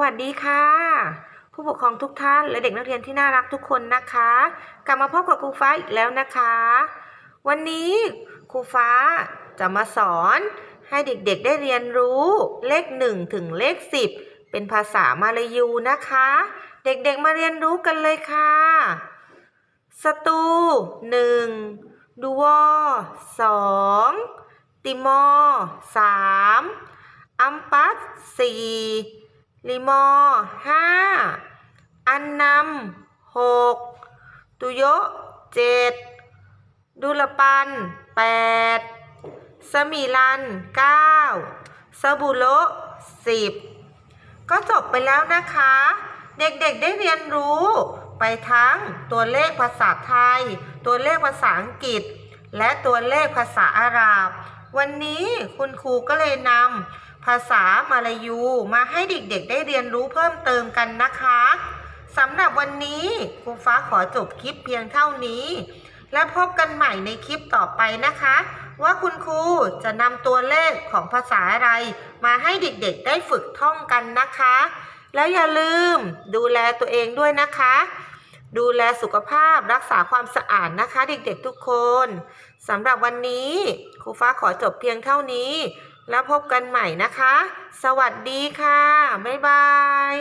วัสดีค่ะ ผู้ปกครองทุกท่านและเด็กนักเรียนที่น่ารักทุกคนนะคะ กลับมาพบกับครูฟ้าอีกแล้วนะคะ วันนี้ครูฟ้าจะมาสอนให้เด็กๆได้เรียนรู้เลขหนึ่งถึงเลขสิบเป็นภาษามาลายูนะคะ เด็กๆมาเรียนรู้กันเลยค่ะ สตูหนึ่งดูวอสองติมอสามอัมปัสสี่ ลิมอห้าอันนำหกตุโยเจ็ดดุลปันแปดสมีลันเก้าสบุโลสิบก็จบไปแล้วนะคะ เด็กๆได้เรียนรู้ไปทั้งตัวเลขภาษาไทย ตัวเลขภาษาอังกฤษ และตัวเลขภาษาอาหรับ วันนี้คุณครูก็เลยนำ ภาษามาลายูมาให้เด็กๆได้เรียนรู้เพิ่มเติมกันนะคะสำหรับวันนี้ครูฟ้าขอจบคลิปเพียงเท่านี้ และพบกันใหม่ในคลิปต่อไปนะคะ ว่าคุณครูจะนำตัวเลขของภาษาอะไร มาให้เด็กๆได้ฝึกท่องกันนะคะ แล้วอย่าลืมดูแลตัวเองด้วยนะคะ ดูแลสุขภาพรักษาความสะอาดนะคะ เด็กๆทุกคนสำหรับวันนี้ครูฟ้าขอจบเพียงเท่านี้ แล้วพบกันใหม่นะคะ สวัสดีค่ะ บ๊ายบาย